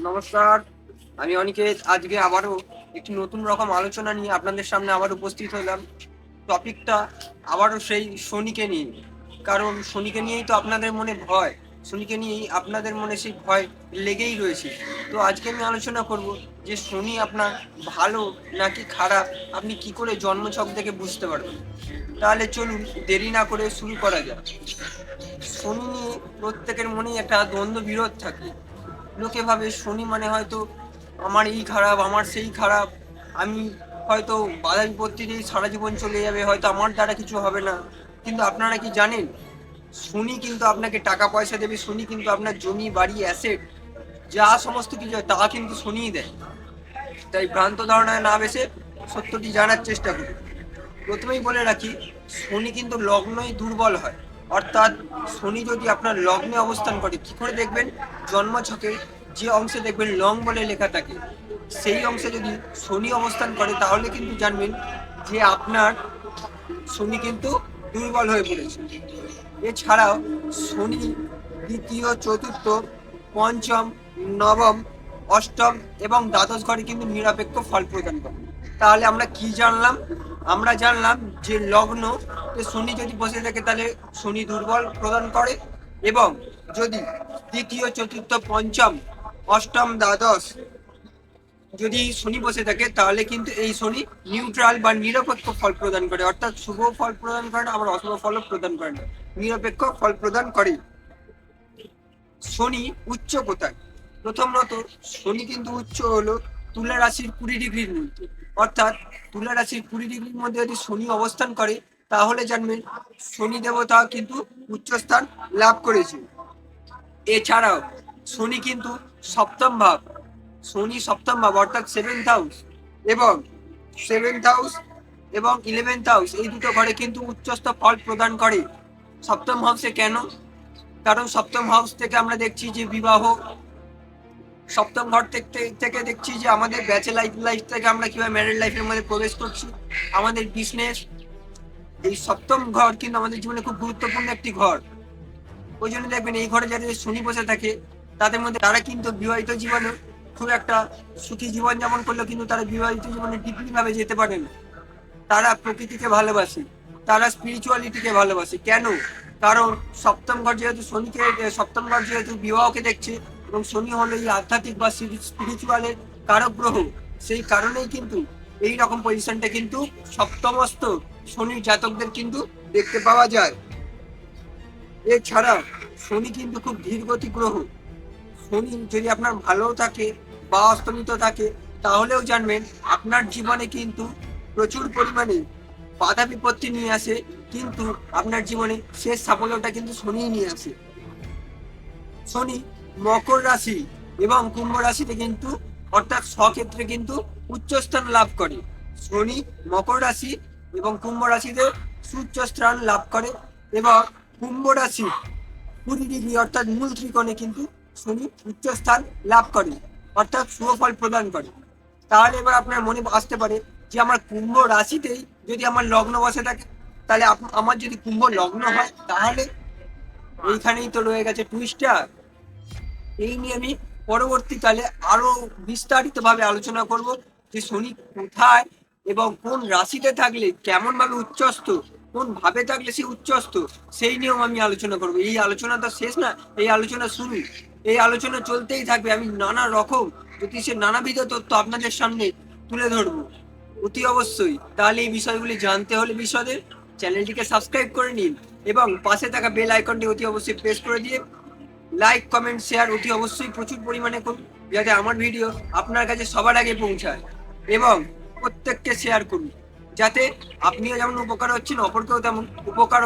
নমস্কার। আমি অনিকেত। আজকে আবারও একটি নতুন রকম আলোচনা নিয়ে আপনাদের সামনে আবার উপস্থিত হলাম। টপিকটা আবারও সেই শনিকে নিয়ে। কারণ শনিকে নিয়েই তো আপনাদের মনে ভয়। শনিকে নিয়েই আপনাদের মনে সেই ভয় লেগেই রয়েছে। তো আজকে আমি আলোচনা করব যে শনি আপনার ভালো নাকি খারাপ? আপনি কি করে জন্মছক থেকে বুঝতে পারবেন? তাহলে চলুন দেরি না করে শুরু করা যাক। শনি নিয়ে প্রত্যেকের মনেই একটা দ্বন্দ্ব বিরোধ থাকে। লোকে ভাবে শনি মানে হয়তো আমার এই খারাপ, আমার সেই খারাপ। আমি হয়তো বাধা বিপত্তি দিয়ে সারা জীবন চলে যাবে, হয়তো আমার দ্বারা কিছু হবে না। কিন্তু আপনারা কি জানেন? শনি কিন্তু আপনাকে টাকা পয়সা দেবে, শনি কিন্তু আপনার জমি, বাড়ি অ্যাসেট যা সমস্ত কিছু হয়, তা কিন্তু শনিই দেয়। তাই ভ্রান্ত ধারণায় না বেসে সত্যটি জানার চেষ্টা করি প্রথমেই বলে রাখি, শনি কিন্তু লগ্নই দুর্বল হয়। অর্থাৎ শনি যদি আপনার লগ্নে অবস্থান করে, কি করে দেখবেন? জন্মছকে যে অংশে দেখবেন লং বলে লেখা থাকে, সেই অংশে যদি শনি অবস্থান করে, তাহলে কিন্তু জানবেন যে আপনার শনি কিন্তু দুর্বল হয়ে পড়েছে। এছাড়াও শনি দ্বিতীয়, চতুর্থ, পঞ্চম, নবম, অষ্টম এবং দ্বাদশ ঘরে কিন্তু নিরপেক্ষ ফল প্রদান করে। তাহলে আমরা কি জানলাম? আমরা জানলাম যে লগ্ন শনি যদি বসে থাকে তাহলে শনি দুর্বল প্রদান করে এবং যদি দ্বিতীয়, চতুর্থ, পঞ্চম, অষ্টম, দ্বাদশ যদি শনি বসে থাকে তাহলে কিন্তু এই শনি নিউট্রাল বা নিরপেক্ষ ফল প্রদান করে। অর্থাৎ শুভ ফল প্রদান করে না, আবার অশুভ ফলও প্রদান করে না। নিরপেক্ষ ফল প্রদান করে শনি উচ্চ কোথায়? প্রথমত, শনি কিন্তু উচ্চ হলো তুলা রাশির কুড়ি ডিগ্রির মধ্যে। অর্থাৎ তুলা রাশির কুড়ি ডিগ্রির মধ্যে যদি শনি অবস্থান করে, তাহলে জানবেন শনি দেবতা কিন্তু উচ্চস্থান লাভ করেছে। এছাড়াও শনি কিন্তু সপ্তম ভাব, শনি সপ্তম ভাব অর্থাৎ সেভেন্থ হাউস এবং সেভেন্থ হাউস এবং ইলেভেন্থ হাউস এই দুটো ঘরে কিন্তু উচ্চস্থ ফল প্রদান করে। সপ্তম হাউসে কেন? কারণ সপ্তম হাউস থেকে আমরা দেখছি যে বিবাহ সপ্তম ঘর থেকে দেখছি যে আমাদের ব্যাচে লাইফ লাইফ থেকে আমরা কীভাবে ম্যারিড লাইফের মধ্যে প্রবেশ করছি। আমাদের বিজনেস এই সপ্তম ঘর কিন্তু আমাদের জীবনে খুব গুরুত্বপূর্ণ একটি ঘর। ওই জন্য দেখবেন এই ঘরে যাদের শনি বসে থাকে, তাদের মধ্যে তারা কিন্তু বিবাহিত জীবনে খুব একটা সুখী জীবন যাপন করলেও কিন্তু তারা বিবাহিত জীবনে ডিপলি ভাবে যেতে পারে না। তারা প্রকৃতিকে ভালোবাসে, তারা স্পিরিচুয়ালিটিকে ভালোবাসে। কেন? কারণ সপ্তম ঘর যেহেতু শনিকে, সপ্তম ঘর যেহেতু বিবাহকে দেখছে এবং শনি হলো এই আধ্যাত্মিক বা স্পিরিচুয়ালের কারক গ্রহ। সেই কারণেই কিন্তু এই রকম পজিশনটা কিন্তু সপ্তমস্ত শনির জাতকদের কিন্তু দেখতে পাওয়া যায়। এছাড়া শনি কিন্তু খুব ধীরগতি গ্রহ। শনি যদি আপনার ভালো থাকে বা অস্তমিত থাকে, তাহলেও জানবেন আপনার জীবনে কিন্তু প্রচুর পরিমাণে বাধা বিপত্তি নিয়ে আসে, কিন্তু আপনার জীবনে শেষ সাফল্যটা কিন্তু শনিই নিয়ে আসে। শনি মকর রাশি এবং কুম্ভ রাশিতে কিন্তু অর্থাৎ স্বক্ষেত্রে কিন্তু উচ্চস্থান লাভ করে। শনি মকর রাশি এবং কুম্ভ রাশিতে সুচ্চ স্থান লাভ করে এবং কুম্ভ রাশি কুড়ি ডিগ্রি অর্থাৎ মূল ত্রিকোণে কিন্তু শনি উচ্চস্থান লাভ করে, অর্থাৎ শুভ ফল প্রদান করে। তাহলে এবার আপনার মনে আসতে পারে যে আমার কুম্ভ রাশিতেই যদি আমার লগ্ন বসে থাকে, তাহলে আমার যদি কুম্ভ লগ্ন হয়, তাহলে এইখানেই তো রয়ে গেছে টুইস্টার এই নিয়ে আমি পরবর্তীকালে আরও বিস্তারিত ভাবে আলোচনা করব যে শনি কোথায় এবং কোন রাশিতে থাকলে কেমন ভাবে উচ্চস্ত কোন ভাবে থাকলে সে উচ্চস্ত সেই নিয়েও আমি আলোচনা করব। এই আলোচনা তো শেষ না, এই আলোচনা শুনি এই আলোচনা চলতেই থাকবে। আমি নানা রকম জ্যোতিষের নানাবিধ তথ্য আপনাদের সামনে তুলে ধরবো। অতি অবশ্যই। তাহলে এই বিষয়গুলি জানতে হলে বিশদে চ্যানেলটিকে সাবস্ক্রাইব করে নিন এবং পাশে থাকা বেল আইকনটি অতি অবশ্যই প্রেস করে দিয়ে লাইক কমেন্ট শেয়ার অতি অবশ্যই প্রচুর পরিমাণে করুন, যাতে আমার ভিডিও আপনার কাছে সবার আগে পৌঁছায়। এবং প্রত্যেককে শেয়ার করুন, যাতে আপনিও যেমন উপকার হচ্ছেন, অপরকেও তেমন উপকার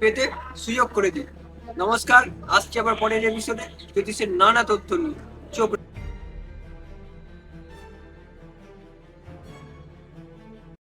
পেতে সুযোগ করে দিন। নমস্কার, আসছি আবার পরের এপিসোডে জ্যোতিষের নানা তথ্য নিয়ে। চোখ